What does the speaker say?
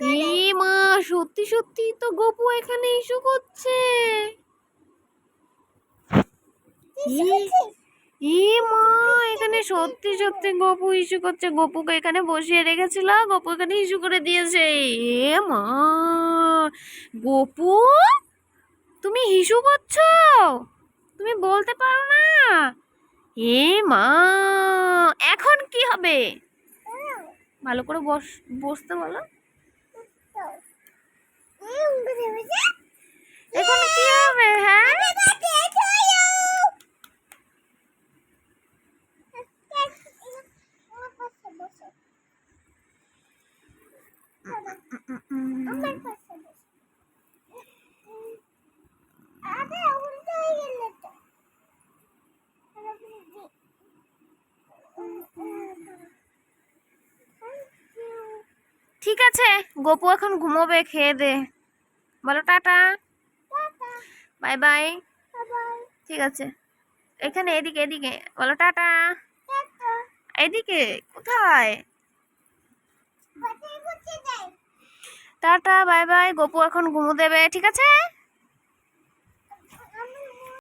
এই মা সত্যি সত্যি তো গপু এখানে ইস্যু করছে। ই মা এখানে সত্যি সত্যি গপু ইস্যু করছে। গপুকে এখানে বসিয়ে রেখেছিল গপু এখানে ইস্যু করে দিয়েছে। এ মা গপু তুমি হিসু করছ? তুমি বলতে পারো না। এ মা এখন কি হবে? ভালো করে বস বসতে বলো এখন কি হবে হ্যাঁ ঠিক আছে গপু এখন ঘুমোবে খেয়ে দে। বলো টাটা। Bye bye. ঠিক আছে। এখানে এদিকে এদিকে। বলো টাটা। এদিকে কোথায়? টাটা বাই বাই গপু এখন ঘুমো দেবে ঠিক আছে?